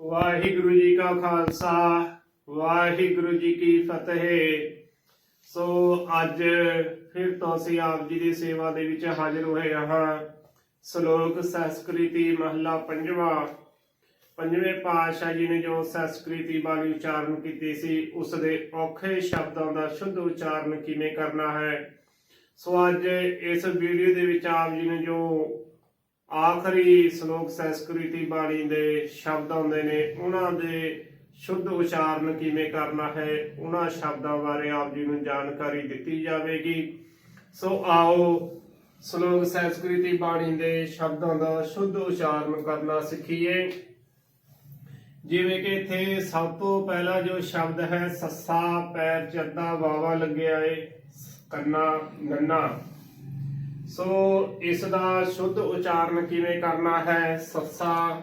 ਵਾਹਿਗੁਰੂ ਜੀ ਕਾ ਖਾਲਸਾ, ਵਾਹਿਗੁਰੂ ਜੀ ਕੀ ਫਤਿਹ। ਸੋ ਅੱਜ ਫਿਰ ਤੋਂ ਅਸੀਂ ਆਪ ਜੀ ਦੀ ਸੇਵਾ ਦੇ ਵਿੱਚ ਹਾਜ਼ਰ ਹੋਏ ਹਾਂ। ਸ਼ਲੋਕ ਸੰਸਕ੍ਰਿਤੀ ਮਹਲਾ ਪੰਜਵਾਂ। ਪੰਜਵੇਂ ਪਾਤਸ਼ਾਹ ਜੀ ਨੇ ਜੋ ਸੰਸਕ੍ਰਿਤੀ ਬਾਣੀ ਉਚਾਰਨ ਕੀਤੀ ਸੀ, ਉਸ ਦੇ ਔਖੇ ਸ਼ਬਦਾਂ ਦਾ ਸ਼ੁੱਧ ਉਚਾਰਨ ਕਿਵੇਂ ਕਰਨਾ ਹੈ? ਸੋ ਅੱਜ ਇਸ ਵੀਡੀਓ ਦੇ ਵਿੱਚ ਆਪ ਜੀ ਨੇ ਜੋ ਆਖਰੀ ਸ਼ਲੋਕ ਸੰਸਕ੍ਰਿਤੀ ਬਾਣੀ ਦੇ ਸ਼ਬਦ ਆਉਂਦੇ ਨੇ, ਉਹਨਾਂ ਦੇ ਸ਼ੁੱਧ ਉਚਾਰਨ ਕਿਵੇਂ ਕਰਨਾ ਹੈ, ਉਹਨਾਂ ਸ਼ਬਦਾਂ ਬਾਰੇ ਆਪ ਜੀ ਨੂੰ ਜਾਣਕਾਰੀ ਦਿੱਤੀ ਜਾਵੇਗੀ। ਸੋ ਆਓ ਸ਼ਲੋਕ ਸੰਸਕ੍ਰਿਤੀ ਬਾਣੀ ਦੇ ਸ਼ਬਦਾਂ ਦਾ ਸ਼ੁੱਧ ਉਚਾਰਨ ਕਰਨਾ ਸਿੱਖੀਏ। ਜਿਵੇਂ ਕਿ ਇੱਥੇ ਸਭ ਤੋਂ ਪਹਿਲਾ ਜੋ ਸ਼ਬਦ ਹੈ, ਸੱਸਾ, ਪੈਰ, ਚੱਦਾ ਵਾਵਾ ਲੱਗਿਆ ਏ, ਕੰਨਾ, ਨੰਨਾ। ਸੋ ਇਸ ਦਾ ਸ਼ੁੱਧ ਉਚਾਰਨ ਕਿਵੇਂ ਕਰਨਾ ਹੈ? ਸੱਸਾ,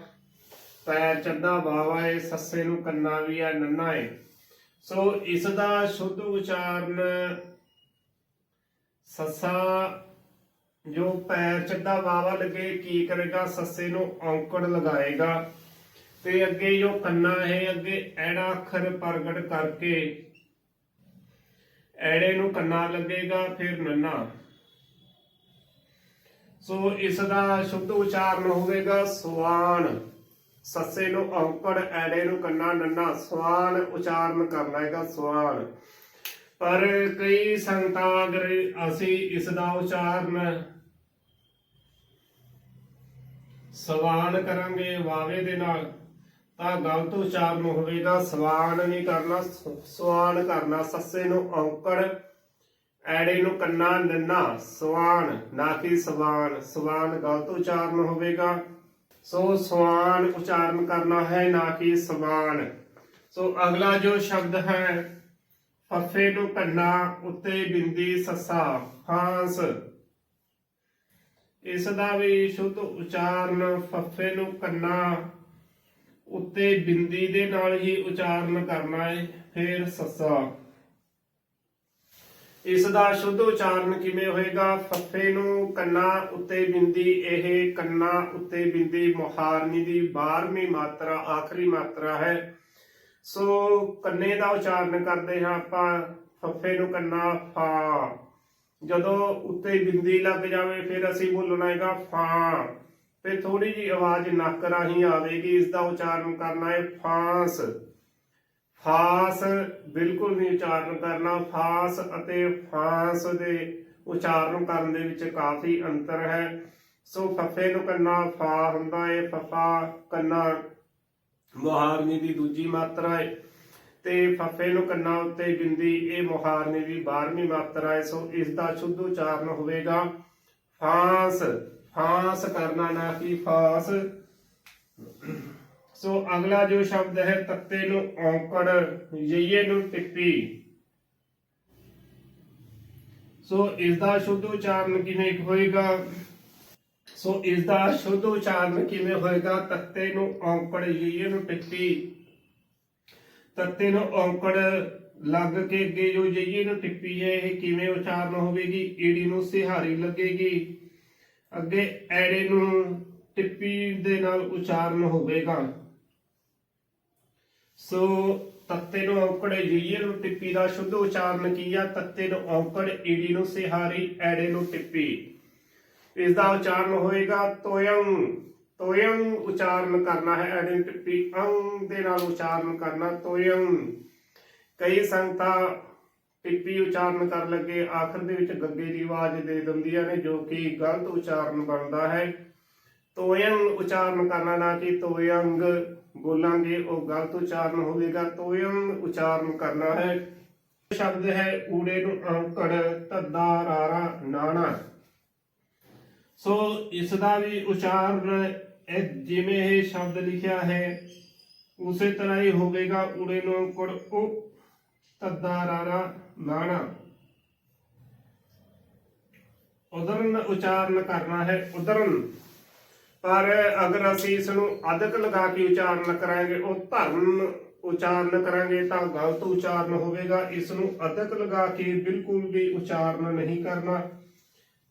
ਪੈਰ ਚੱਦਾ ਵਾਵਾ ਏ ਸੱਸੇ ਨੂੰ ਕੰਨਾ ਵੀ ਹੈ ਨੰਨਾ ਏ ਸੋ ਇਸ ਦਾ ਸ਼ੁੱਧ ਉਚਾਰਨ ਸੱਸਾ, ਜੋ ਪੈਰ ਚੱਦਾ ਵਾਵਾ ਲੱਗੇ, ਕੀ ਕਰੇਗਾ? ਸੱਸੇ ਨੂੰ ਔਂਕੜ ਲਗਾਏਗਾ। ਤੇ ਅੱਗੇ ਜੋ ਕੰਨਾ ਹੈ, ਅੱਗੇ ਐੜਾ ਅੱਖਰ ਪ੍ਰਗਟ ਕਰਕੇ ਐੜੇ ਨੂੰ ਕੰਨਾ ਲੱਗੇਗਾ, ਫਿਰ ਨੰਨਾ। ਸੋ ਇਸ ਦਾ ਸ਼ੁੱਧ ਉਚਾਰਨ ਹੋਵੇਗਾ ਸਵਾਨ। ਸੱਸੇ ਨੂੰ ਔਂਕੜ ਐੜੇ ਨੂੰ ਕੰਨਾ, ਨੰਨਾ, ਸਵਾਨ ਉਚਾਰਨ ਕਰਨਾ ਹੈਗਾ, ਸਵਾਨ। ਪਰ ਕਈ ਸੰਗਤਾਂ, ਅਗਰ ਅਸੀਂ ਇਸ ਦਾ ਉਚਾਰਨ ਸਵਾਨ ਕਰਾਂਗੇ ਵਾਵੇ ਦੇ ਨਾਲ, ਤਾਂ ਗਲਤ ਉਚਾਰਨ ਹੋਵੇਗਾ, ਸਵਾਨ ਨਹੀਂ ਕਰਨਾ ਸਵਾਨ ਕਰਨਾ, ਸੱਸੇ ਨੂੰ ਔਂਕੜ ਐੜੇ ਨੂੰ ਕੰਨਾ ਨੰਨਾ, ਸਵਾਨ, ਨਾ ਕਿ ਸਵਾਨ ਸਵਾਨ ਗਲਤ ਉਚਾਰਨ ਹੋਵੇਗਾ। ਸੋ ਸਵਾਨ ਉਚਾਰਨ ਕਰਨਾ ਹੈ, ਨਾ ਕਿ ਸਵਾਨ। ਸੋ ਅਗਲਾ ਜੋ ਸ਼ਬਦ ਹੈ, ਫੱਫੇ ਨੂੰ ਕੰਨਾ ਉੱਤੇ ਬਿੰਦੀ ਸੱਸਾ, ਹਾਂਸ। ਇਸ ਦਾ ਵੀ ਸ਼ੁੱਧ ਉਚਾਰਨ ਫੱਫੇ ਨੂੰ ਕੰਨਾ ਉੱਤੇ ਬਿੰਦੀ ਦੇ ਨਾਲ ਹੀ ਉਚਾਰਨ ਕਰਨਾ ਹੈ, ਫਿਰ ਸੱਸਾ। ਇਸ ਦਾ ਸ਼ੁੱਧ ਉਚਾਰਨ ਕਿਵੇਂ ਹੋਏਗਾ? ਫੱਫੇ ਨੂੰ ਕੰਨਾ ਉੱਤੇ ਬਿੰਦੀ, ਇਹ ਕੰਨਾ ਉੱਤੇ ਬਿੰਦੀ ਮੁਹਾਰਨੀ ਦੀ 12ਵੀਂ ਮਾਤਰਾ, ਆਖਰੀ ਮਾਤਰਾ ਹੈ। ਸੋ ਕੰਨੇ ਦਾ ਉਚਾਰਨ ਕਰਦੇ ਹਾਂ ਆਪਾਂ, ਫੱਫੇ ਨੂੰ ਕੰਨਾ ਫਾ। ਜਦੋਂ ਉੱਤੇ ਬਿੰਦੀ ਲੱਗ ਜਾਵੇ, ਫਿਰ ਅਸੀਂ ਬੋਲਣਾ ਹੈਗਾ ਫਾ। ਫਿਰ ਥੋੜੀ ਜੀ ਆਵਾਜ਼ ਨੱਕ ਰਾਹੀਂ ਆਵੇਗੀ, ਇਸ ਦਾ ਉਚਾਰਨ ਕਰਨਾ ਹੈ ਫਾਂਸ। ਫਾਸ ਬਿਲਕੁਲ ਨਹੀਂ ਉਚਾਰਨ ਕਰਨਾ। ਫਾਸ ਅਤੇ ਫਾਂਸ ਦੇ ਉਚਾਰਨ ਕਰਨ ਦੇ ਵਿੱਚ ਕਾਫੀ ਅੰਤਰ ਹੈ। ਸੋ ਫੱਫੇ ਨੂੰ ਕੰਨਾ ਫਾ ਹੁੰਦਾ ਹੈ ਫਫਾ ਕੰਨਾ ਮੁਹਾਰਨੀ ਦੀ ਦੂਜੀ ਮਾਤਰਾ ਏ। ਤੇ ਫੱਫੇ ਨੂੰ ਕੰਨਾ ਉੱਤੇ ਬਿੰਦੀ, ਇਹ ਮੁਹਾਰਨੀ ਦੀ 12ਵੀਂ ਮਾਤਰਾ ਹੈ ਸੋ ਇਸ ਦਾ ਸ਼ੁੱਧ ਉਚਾਰਨ ਹੋਵੇਗਾ। ਫਾਂਸ ਫਾਂਸ ਕਰਨਾ ਨਾ ਕਿ ਫਾਸ। ਸੋ ਅਗਲਾ ਜੋ ਸ਼ਬਦ ਹੈ, ਤੱਤੇ ਨੂੰ ਔਂਕੜ, ਯਈਏ ਨੂੰ ਟਿੱਪੀ। ਸੋ ਇਸ ਦਾ ਸ਼ੁੱਧ ਉਚਾਰਨ ਕਿਵੇਂ ਹੋਏਗਾ? ਸੋ ਇਸ ਦਾ ਸ਼ੁੱਧ ਉਚਾਰਨ ਕਿਵੇਂ ਹੋਏਗਾ? ਤੱਤੇ ਨੂੰ ਔਂਕੜ, ਯਈਏ ਨੂੰ ਟਿੱਪੀ। ਤੱਤੇ ਨੂੰ ਔਂਕੜ ਲੱਗ ਕੇ ਅੱਗੇ ਜੋ ਯਈਏ ਨੂੰ ਟਿੱਪੀ ਹੈ, ਇਹ ਕਿਵੇਂ ਉਚਾਰਨ ਹੋਵੇਗੀ? ਈੜੀ ਨੂੰ ਸਿਹਾਰੀ ਲੱਗੇਗੀ। ਅੱਗੇ ਐੜੇ ਨੂੰ ਟਿੱਪੀ ਦੇ ਨਾਲ ਉਚਾਰਨ ਹੋਵੇਗਾ। ਸੋ ਤੱਤੇ ਨੂੰ ਔਂਕੜ ਜੀਏ ਨੂੰ ਟਿੱਪੀ ਦਾ ਸ਼ੁੱਧ ਉਚਾਰਨ ਕੀ ਤੱਤੇ ਨੂੰ ਔਂਕੜ ਈੜੀ ਨੂੰ ਸਿਹਾਰੀ, ਐੜੇ ਨੂੰ ਟਿੱਪੀ। ਇਸ ਦਾ ਉਚਾਰਨ ਹੋਏਗਾ ਤੋਯੰ। ਤੋਯੰ ਉਚਾਰਨ ਕਰਨਾ ਹੈ, ਐੜੇ ਨੂੰ ਟਿੱਪੀ। ਅੰਗ ਦੇ ਨਾਲ ਉਚਾਰਨ ਕਰਨਾ ਤੋਯੰ। ਕਈ ਸੰਗਤਾਂ ਟਿੱਪੀ ਉਚਾਰਨ ਕਰਨ ਲੱਗੇ, ਆਖਰ ਦੇ ਵਿੱਚ ਗੱਗੇ ਦੀ ਆਵਾਜ਼ ਦੇ ਦਿੰਦੀਆਂ ਨੇ, ਜੋ ਕਿ ਗਲਤ ਉਚਾਰਨ ਬਣਦਾ ਹੈ। ਤੋਯੰ ਉਚਾਰਨ ਕਰਨਾ ਨਾ ਕਿ ਤੋਯੰਗ। ਬੋਲਾਂਗੇ, ਉਹ ਗਲਤ ਉਚਾਰਨ ਹੋਵੇਗਾ ਤੋਯੰ ਉਚਾਰਨ ਕਰਨਾ ਹੈ। ਸ਼ਬਦ ਹੈ, ਊੜੇ ਨੂੰ ਅੰਕੜ, ਧੱਦਾ, ਰਾਰਾ, ਨਾਣਾ। ਸੋ ਇਸ ਦਾ ਵੀ ਉਚਾਰਨ ਜਿਵੇਂ ਇਹ ਸ਼ਬਦ ਲਿਖਿਆ ਹੈ, ਉਸੇ ਤਰ੍ਹਾਂ ਹੀ ਹੋਵੇਗਾ, ਊੜੇ ਨੂੰ ਅੰਕੜ, ਉਹ ਧੱਦਾ, ਰਾਰਾ, ਨਾਣਾ। ਉਦਰਨ ਉਚਾਰਨ ਕਰਨਾ ਹੈ ਉਦਰਨ ਪਰ ਅਗਰ ਅਸੀਂ ਇਸ ਨੂੰ ਅਧਿਕ ਲਗਾ ਕੇ ਉਚਾਰਨ ਕਰਾਂਗੇ, ਉਹ ਧਰਮ ਉਚਾਰਨ ਕਰਾਂਗੇ ਤਾਂ ਗਲਤ ਉਚਾਰਨ ਹੋਵੇਗਾ। ਇਸ ਨੂੰ ਅਧਿਕ ਲਗਾ ਕੇ ਬਿਲਕੁਲ ਵੀ ਉਚਾਰਨ ਨਹੀਂ ਕਰਨਾ।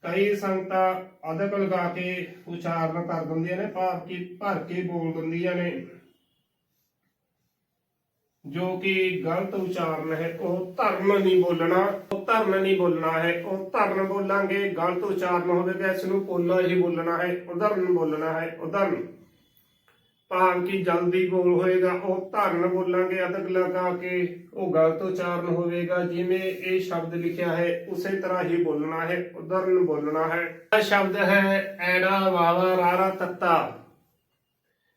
ਕਈ ਸੰਗਤਾਂ ਅਦਕ ਲਗਾ ਕੇ ਉਚਾਰਨ ਕਰ ਦਿੰਦੀਆਂ ਨੇ, ਭਾਵ ਕਿ ਭਰ ਕੇ ਬੋਲ ਦਿੰਦੀਆਂ ਨੇ। ਜੋ ਕਿ ਗਲਤ ਉਚਾਰਨ ਹੈ, ਉਹ ਧਰਮ ਨਹੀਂ ਬੋਲਣਾ, ਉਹ ਧਰਨ ਨਹੀਂ ਬੋਲਣਾ ਹੈ, ਉਹ ਧਰਨ ਬੋਲਾਂਗੇ, ਗਲਤ ਉਚਾਰਨ ਹੋਵੇਗਾ ਇਸ ਨੂੰ ਪੋਲਾ ਹੀ ਬੋਲਣਾ ਹੈ ਉਧਰਨ ਬੋਲਣਾ ਹੈ ਉਧਰਨ ਭਾਵ ਕਿ ਜਲਦੀ ਬੋਲ ਹੋਏਗਾ, ਉਹ ਧਰਨ ਬੋਲਾਂਗੇ, ਅਦਕ ਲਗਾ ਕੇ ਉਹ ਗਲਤ ਉਚਾਰਨ ਹੋਵੇਗਾ, ਜਿਵੇਂ ਇਹ ਸ਼ਬਦ ਲਿਖਿਆ ਹੈ, ਉਸੇ ਤਰ੍ਹਾਂ ਹੀ ਬੋਲਣਾ ਹੈ ਉਧਰਨ ਬੋਲਣਾ ਹੈ। ਇਹ ਸ਼ਬਦ ਹੈ, ਐੜਾ ਵਾਵਾ ਰਾਰਾ ਤੱਤਾ।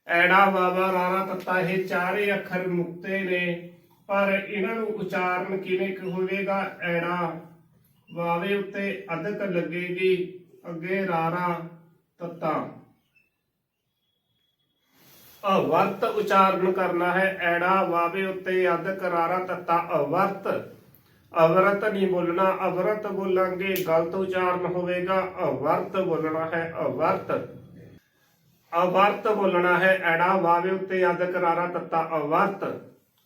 ਐੜਾ ਵਾਵਾ ਰਾਰਾ ਤੱਤਾ, ਇਹ ਚਾਰੇ ਅੱਖਰ ਮੁਕਤੇ ਨੇ। ਪਰ ਇਹਨਾਂ ਨੂੰ ਉਚਾਰਨ ਕਿਵੇਂ ਕੁ ਹੋਵੇਗਾ? ਐੜਾ ਵਾਵੇ ਉੱਤੇ ਅਦਕ ਲੱਗੇਗੀ। ਅੱਗੇ ਰਾਰਾ ਤੱਤਾ। ਅਵਰਤ ਉਚਾਰਨ ਕਰਨਾ ਹੈ। ਐੜਾ ਵਾਵੇ ਉੱਤੇ ਅਦ ਕਰਾਰਾ ਤੱਤਾ, ਅਵਰਤ। ਅਵਰਤ ਨਹੀਂ ਬੋਲਣਾ, ਅਵਰਤ ਬੋਲਾਂਗੇ। ਗਲਤ ਉਚਾਰਨ ਹੋਵੇਗਾ। ਅਵਰਤ ਬੋਲਣਾ ਹੈ ਅਵਰਤ। ਅਵਰਤ ਬੋਲਣਾ ਹੈ, ਐੜਾ ਵਾਵੇ ਉੱਤੇ ਅਦ ਕਰਾਰਾ ਤੱਤਾ ਅਵਰਤ।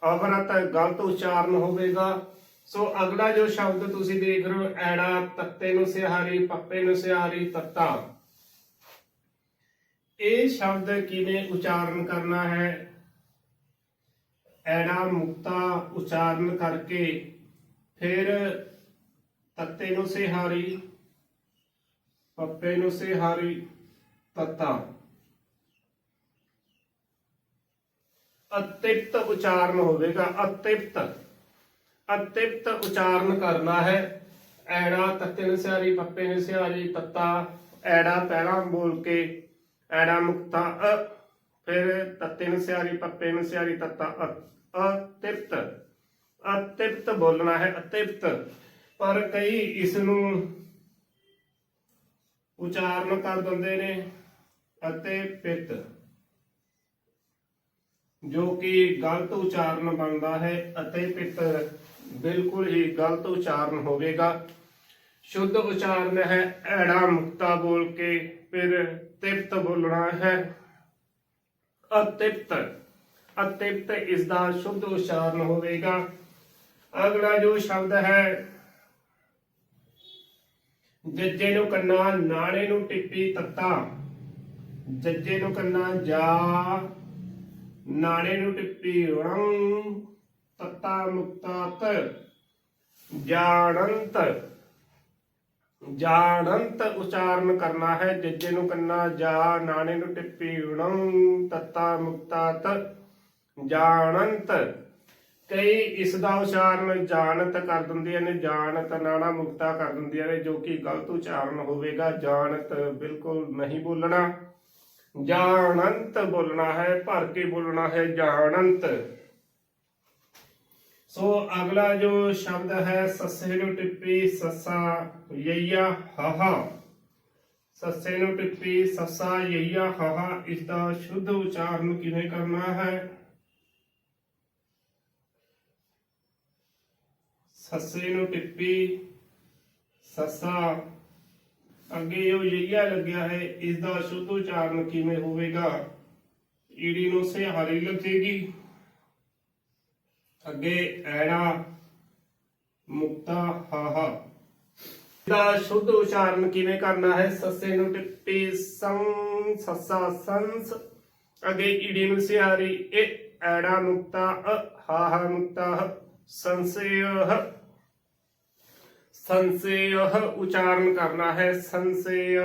ਅਵਰਤ ਗਲਤ ਉਚਾਰਨ ਹੋਵੇਗਾ। ਸੋ ਅਗਲਾ ਜੋ ਸ਼ਬਦ ਤੁਸੀਂ ਦੇਖ ਰਹੇ ਹੋ, ਐੜਾ ਤੱਤੇ ਨੂੰ ਸਿਹਾਰੀ, ਪੱਪੇ ਨੂੰ ਸਿਹਾਰੀ, ਤੱਤਾ। ਇਹ ਸ਼ਬਦ ਕਿਵੇਂ ਉਚਾਰਨ ਕਰਨਾ ਹੈ? ਐੜਾ ਮੁਕਤਾ ਉਚਾਰਨ ਕਰਕੇ ਫਿਰ ਤੱਤੇ ਨੂੰ ਸਿਹਾਰੀ, ਪੱਪੇ ਨੂੰ ਸਿਹਾਰੀ, ਤੱਤਾ। ਅਤਿਪਤ ਉਚਾਰਨ ਹੋਵੇਗਾ, ਅਤਿਪਤ। ਅਤਿਪਤ ਉਚਾਰਨ ਕਰਨਾ ਹੈ। ਐੜਾ ਤੱਤੇ ਨੂੰ ਪੱਪੇ ਨੂੰ ਤੱਤਾ। ਐੜਾ ਪਹਿਲਾਂ ਬੋਲ ਕੇ, ਐੜਾ ਮੁਕਤਾ, ਅ। ਫਿਰ ਤੱਤੇ ਨੂੰ ਸਿਆਰੀ ਪੱਪੇ ਨੂੰ ਤੱਤਾ ਅਤਿਪਤ। ਅਤਿਪਤ ਬੋਲਣਾ ਹੈ, ਅਤਿਪਤ। ਪਰ ਕਈ ਇਸ ਨੂੰ ਉਚਾਰਨ ਕਰ ਦਿੰਦੇ ਨੇ ਅਤੇ ਪਿਤ ਜੋ ਕਿ ਗਲਤ ਉਚਾਰਨ ਬਣਦਾ ਹੈ ਅਤੇ ਪਿਤ ਬਿਲਕੁਲ ਹੀ ਗਲਤ ਉਚਾਰਨ ਹੋਵੇਗਾ। ਸ਼ੁੱਧ ਉਚਾਰਨ ਹੈ, ਐੜਾ ਮੁਕਤਾ ਬੋਲ ਕੇ ਫਿਰ ਤਿਪਤ ਬੋਲਣਾ ਹੈ। ਅਤਿਪਤ ਅਤਿਪਤ ਇਸ ਦਾ ਸ਼ੁੱਧ ਉਚਾਰਨ ਹੋਵੇਗਾ। ਅਗਲਾ ਜੋ ਸ਼ਬਦ ਹੈ, ਜੱਜੇ ਨੂੰ ਕੰਨਾ ਨਾਣੇ ਨੂੰ ਟਿੱਪੀ ਤੱਤਾ। ਜੱਜੇ ਨੂੰ ਕੰਨਾ, ਜਾ ਨਾਣੇ ਨੂੰ ਟਿੱਪੀ ਰੰ ਤੱਤਾ ਮੁਕਤਾ ਜਾਣੰਤ। ਜਾਣੰਤ ਉਚਾਰਨ ਕਰਨਾ ਹੈ, ਜੱਜੇ ਨੂੰ ਕੰਨਾ ਜਾ ਨਾਣੇ ਨੂੰ ਟਿੱਪੀ ਉਣੰ ਤੱਤਾ ਮੁਕਤਾ ਜਾਣੰਤ। ਕਈ ਇਸ ਦਾ ਉਚਾਰਨ ਜਾਣਤ ਕਰ ਦਿੰਦੀਆਂ ਨੇ, ਜਾਣਤ ਨਾਣਾ ਮੁਕਤਾ ਕਰ ਦਿੰਦੀਆਂ ਨੇ, ਜੋ ਕਿ ਗਲਤ ਉਚਾਰਨ ਹੋਵੇਗਾ, ਜਾਣਤ ਬਿਲਕੁਲ ਨਹੀਂ ਬੋਲਣਾ। ਜਾਣੰਤ ਬੋਲਣਾ ਹੈ, ਭਰ ਕੇ ਬੋਲਣਾ ਹੈ ਜਾਣੰਤ ਸੋ ਅਗਲਾ ਜੋ ਸ਼ਬਦ ਹੈ, ਸੱਸੇ ਨੂੰ ਟਿੱਪੀ ਸੱਸਾ ਯਈਆ ਹਾਹਾ। ਸੱਸੇ ਨੂੰ ਟਿੱਪੀ ਸੱਸਾ ਯਈਆ ਹਾਹਾ ਇਸ ਦਾ ਸ਼ੁੱਧ ਉਚਾਰਨ ਕਿਵੇਂ ਕਰਨਾ ਹੈ? ਸੱਸੇ ਨੂੰ ਟਿੱਪੀ ਸੱਸਾ ਅੱਗੇ ਜੋ ਯਈਆ ਲੱਗਿਆ ਹੈ ਇਸ ਦਾ ਸ਼ੁੱਧ ਉਚਾਰਨ ਕਿਵੇਂ ਹੋਵੇਗਾ? ਈੜੀ ਨੂੰ ਸਿਹਾਰੀ ਲੱਗੇਗੀ ਅੱਗੇ ਐੜਾ ਮੁਕਤਾ, ਹਾਹਾ। ਦਾ ਸ਼ੁੱਧ ਉਚਾਰਨ ਕਿਵੇਂ ਕਰਨਾ ਹੈ? ਸੱਸੇ ਨੂੰ ਟਿੱਪੀ ਸੰ ਸੱਸਾ ਸੰਸ। ਅੱਗੇ ਈੜੀ ਨੂੰ ਸਿਹਾਰੀ, ਇਹ ਐੜਾ ਮੁਕਤਾ, ਅ, ਹਾਹਾ ਮੁਕਤਾ ਹ। ਸੰਸੇਯ ਉਚਾਰਨ ਕਰਨਾ ਹੈ ਸੰਸੇਯ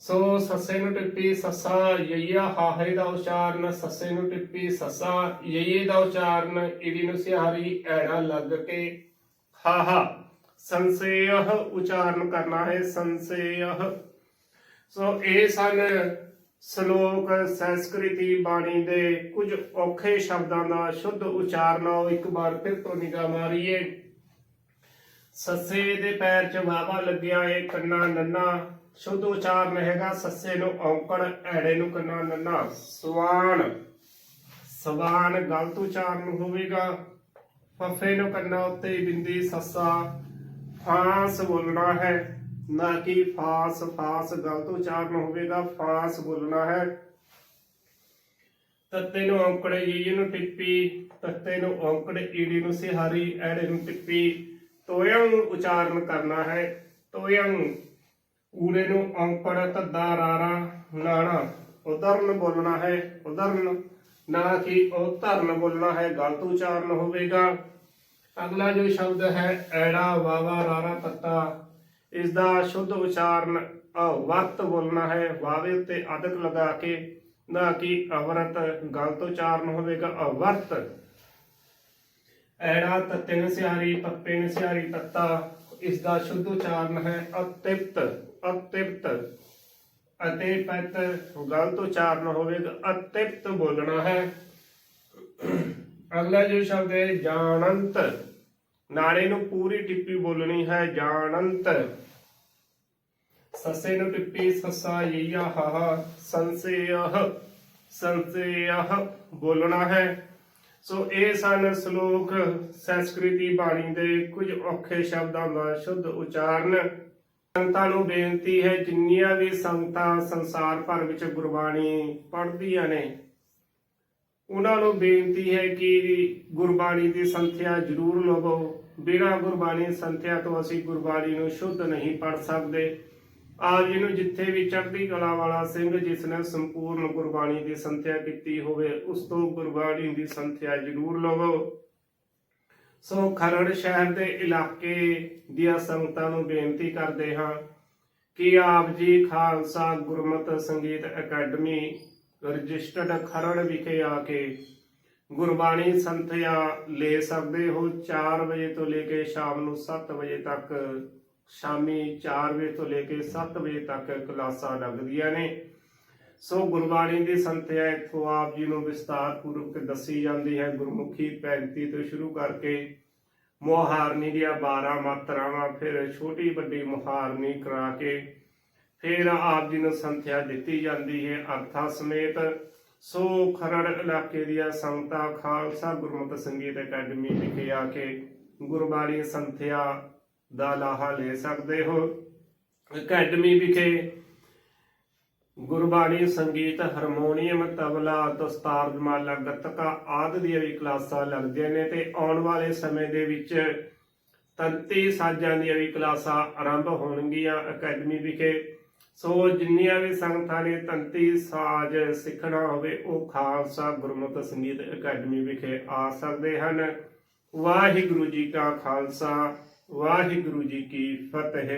ਸੋ ਸੱਸੇ ਨੂੰ ਟਿੱਪੀ, ਸੱਸਾ, ਯਈਆ, ਹਾਹੇ ਦਾ ਉਚਾਰਨ, ਸੱਸੇ ਨੂੰ ਟਿੱਪੀ, ਸੱਸਾ, ਯਈਏ ਦਾ ਉਚਾਰਨ ਈੜੀ ਨੂੰ ਸਿਹਾਰੀ ਐੜਾ ਲੱਗ ਕੇ, ਹਾਹਾ। ਸੰਸੇਯ ਉਚਾਰਨ ਕਰਨਾ ਹੈ ਸੰਸੇਯ ਸੋ ਇਹ ਸਨ ਸ਼ਲੋਕ ਸੰਸਕ੍ਰਿਤੀ ਬਾਣੀ ਦੇ ਕੁਝ ਔਖੇ ਸ਼ਬਦਾਂ ਦਾ ਸ਼ੁੱਧ ਉਚਾਰਨ। ਉਹ ਇੱਕ ਵਾਰ ਫਿਰ ਤੋਂ ਨਿਗਾਹ ਮਾਰੀਏ। ਸੱਸੇ ਦੇ ਪੈਰ 'ਚ ਵਾਵਾ ਲੱਗਿਆ ਏ ਕੰਨਾ ਨੰਨਾ। ਸ਼ੁੱਧ ਉਚਾਰਨ ਹੈਗਾ, ਸੱਸੇ ਨੂੰ ਔਂਕੜ, ਐੜੇ ਨੂੰ ਕੰਨਾ ਨੰਨਾ। ਸਵਾਨ। ਸਵਾਨ ਗਲਤ ਉਚਾਰਨ ਹੋਵੇਗਾ। ਫੱਫੇ ਨੂੰ ਕੰਨਾ ਉੱਤੇ ਬਿੰਦੀ ਸੱਸਾ। ਫਾਸ ਬੋਲਣਾ ਹੈ। ਨਾ ਕਿ ਫਾਸ ਫਾਸ ਗਲਤ ਉਚਾਰਨ ਹੋਵੇਗਾ, ਫਾਸ ਬੋਲਣਾ ਹੈ। ਤੱਤੇ ਨੂੰ ਔਂਕੜ ਈੜੀ ਨੂੰ ਟਿੱਪੀ, ਤੱਤੇ ਨੂੰ ਔਂਕੜ ਈੜੀ ਨੂੰ ਸਿਹਾਰੀ, ਐੜੇ ਨੂੰ ਟਿੱਪੀ। ਤੋਯੰ ਉਚਾਰਨ ਕਰਨਾ ਹੈ। ਤੋਯੰ ਊੜੇ ਨੂੰ ਔਂਕੜ ਧੱਦਾ ਰਾਰਾ ਨਾਣਾ। ਉਦਰਨ ਬੋਲਣਾ ਹੈ ਉਦਰਨ ਨਾ ਕਿ ਉਹ ਧਰਨ ਬੋਲਣਾ ਹੈ, ਗਲਤ ਉਚਾਰਨ ਹੋਵੇਗਾ। ਅਗਲਾ ਜੋ ਸ਼ਬਦ ਹੈ, ਐੜਾ, ਵਾਵਾ, ਰਾਰਾ, ਤੱਤਾ। ਇਸ ਦਾ ਸ਼ੁੱਧ ਉਚਾਰਨ ਅਵਰਤ ਬੋਲਣਾ ਹੈ। ਵਾਵੇ ਉੱਤੇ ਅਦਕ ਲਗਾ ਕੇ ਨਾ ਕਿ ਅਵਰਤ, ਗਲਤ ਉਚਾਰਨ ਹੋਵੇਗਾ, ਅਵਰਤ। ਐੜਾ ਤੱਤੇ ਸਿਆਰੀ ਪੱਪੇ ਸਿਆਰੀ ਤੱਤਾ ਇਸ ਦਾ ਸ਼ੁੱਧ ਉਚਾਰਨ ਹੈ ਅਤਿਪਤ ਅਤਿਪਤ। ਅਤੇ ਪਤ ਗਲਤ ਉਚਾਰਨ ਹੋਵੇਗਾ ਅਤਿਪਤ ਬੋਲਣਾ ਹੈ। ਅਗਲਾ ਜੋ ਸ਼ਬਦ ਹੈ, ਜਾਣੰਤ। ਨਾਰੇ ਨੂੰ ਪੂਰੀ ਟਿੱਪੀ ਬੋਲਣੀ ਹੈ, ਜਾਣੰਤ। ਸੱਸੇ ਨੂੰ ਟਿੱਪੀ, ਸੱਸਾ ਯਾ ਹਾ, ਸੰਸੇਯਹ ਸੰਸੇਯਹ ਬੋਲਣਾ ਹੈ। ਸੋ ਇਹ ਸਨ ਸ਼ਲੋਕ ਸੰਸਕ੍ਰਿਤੀ ਬਾਣੀ ਦੇ ਕੁਝ ਔਖੇ ਸ਼ਬਦਾਂ ਦਾ ਸ਼ੁੱਧ ਉਚਾਰਨ। ਸੰਗਤਾਂ ਨੂੰ ਬੇਨਤੀ ਹੈ, ਜਿੰਨੀਆਂ ਵੀ ਸੰਗਤਾਂ ਸੰਸਾਰ ਭਰ ਵਿੱਚ ਗੁਰਬਾਣੀ ਪੜ੍ਹਦੀਆਂ ਨੇ, ਉਹਨਾਂ ਨੂੰ ਬੇਨਤੀ ਹੈ ਕਿ ਗੁਰਬਾਣੀ ਦੀ ਸੰਥਿਆ ਜ਼ਰੂਰ ਲਵੋ। ਬਿਨਾਂ ਗੁਰਬਾਣੀ ਸੰਥਿਆ ਤੋਂ ਅਸੀਂ ਗੁਰਬਾਣੀ ਨੂੰ ਸ਼ੁੱਧ ਨਹੀਂ ਪੜ੍ਹ ਸਕਦੇ। ਆਪ ਜੀ ਨੂੰ ਜਿੱਥੇ ਵੀ ਚੜ੍ਹਦੀ ਕਲਾ ਵਾਲਾ ਸਿੰਘ ਜਿਸ ਨੇ ਸੰਪੂਰਨ ਗੁਰਬਾਣੀ ਦੀ ਸੰਥਿਆ ਕੀਤੀ ਹੋਵੇ, ਉਸ ਤੋਂ ਗੁਰਬਾਣੀ ਦੀ ਸੰਥਿਆ ਜ਼ਰੂਰ ਲਵੋ। ਸੋ ਖਰੜ ਸ਼ਹਿਰ ਦੇ ਇਲਾਕੇ ਦੀਆਂ ਸੰਗਤਾਂ ਨੂੰ ਬੇਨਤੀ ਕਰਦੇ ਹਾਂ ਕਿ ਆਪ ਜੀ ਖਾਲਸਾ ਗੁਰਮਤਿ ਸੰਗੀਤ ਅਕੈਡਮੀ ਰਜਿਸਟਰਡ ਖਰੜ ਵਿਖੇ ਆ ਕੇ ਗੁਰਬਾਣੀ ਸੰਥਿਆ ਲੈ ਸਕਦੇ ਹੋ। 4 ਵਜੇ ਤੋਂ ਲੈ ਕੇ ਸ਼ਾਮ ਨੂੰ 7 ਵਜੇ ਤੱਕ ਸ਼ਾਮੀ 4 ਵਜੇ ਤੋਂ ਲੈ ਕੇ 7 ਵਜੇ ਤੱਕ ਕਲਾਸਾਂ ਲੱਗਦੀਆਂ ਨੇ। ਸੋ ਗੁਰਬਾਣੀ ਦੀ ਸੰਥਿਆ ਇੱਥੋਂ ਆਪ ਜੀ ਨੂੰ ਵਿਸਤਾਰ ਪੂਰਵਕ ਦੱਸੀ ਜਾਂਦੀ ਹੈ। ਗੁਰਮੁਖੀ 35 ਤੋਂ ਸ਼ੁਰੂ ਕਰਕੇ ਮੁਹਾਰਨੀ ਦੀਆਂ 12 ਮਾਤਰਾਵਾਂ, ਫਿਰ ਛੋਟੀ ਵੱਡੀ ਮੁਹਾਰਨੀ ਕਰਾ ਕੇ ਫਿਰ ਆਪ ਜੀ ਨੂੰ ਸੰਥਿਆ ਦਿੱਤੀ ਜਾਂਦੀ ਹੈ। ਅਰਥਾ ਸਮੇਤ ਸੋ ਖਰੜ ਇਲਾਕੇ ਦੀਆਂ ਸੰਗਤਾਂ, ਖਾਲਸਾ ਗੁਰਮਤਿ ਸੰਗੀਤ ਅਕੈਡਮੀ ਵਿਖੇ ਆ ਕੇ ਗੁਰਬਾਣੀ ਸੰਥਿਆ ਦਾ ਲਾਹਾ ਲੈ ਸਕਦੇ ਹੋ। ਅਕੈਡਮੀ ਵਿਖੇ ਗੁਰਬਾਣੀ, ਸੰਗੀਤ, ਹਾਰਮੋਨੀਅਮ, ਤਬਲਾ, ਦਸਤਾਰ, ਜਮਾਲਾ, ਗੱਤਕਾ ਆਦਿ ਦੀਆਂ ਵੀ ਕਲਾਸਾਂ ਲੱਗਦੀਆਂ ਨੇ ਤੇ ਆਉਣ ਵਾਲੇ ਸਮੇਂ ਦੇ ਵਿੱਚ ਤੰਤੀ ਸਾਜ਼ਾਂ ਦੀਆਂ ਵੀ ਕਲਾਸਾਂ ਆਰੰਭ ਹੋਣਗੀਆਂ ਅਕੈਡਮੀ ਵਿਖੇ। ਸੋ ਜਿੰਨੀਆਂ ਵੀ ਸੰਗਤਾਂ ਨੇ ਤੰਤੀ ਸਾਜ਼ ਸਿੱਖਣਾ ਹੋਵੇ, ਉਹ ਖਾਲਸਾ ਗੁਰਮਤਿ ਸੰਗੀਤ ਅਕੈਡਮੀ ਵਿਖੇ ਆ ਸਕਦੇ ਹਨ। ਵਾਹਿਗੁਰੂ ਜੀ ਕਾ ਖਾਲਸਾ। ਵਾਹਿਗੁਰੂ ਜੀ ਕੀ ਫਤਿਹ।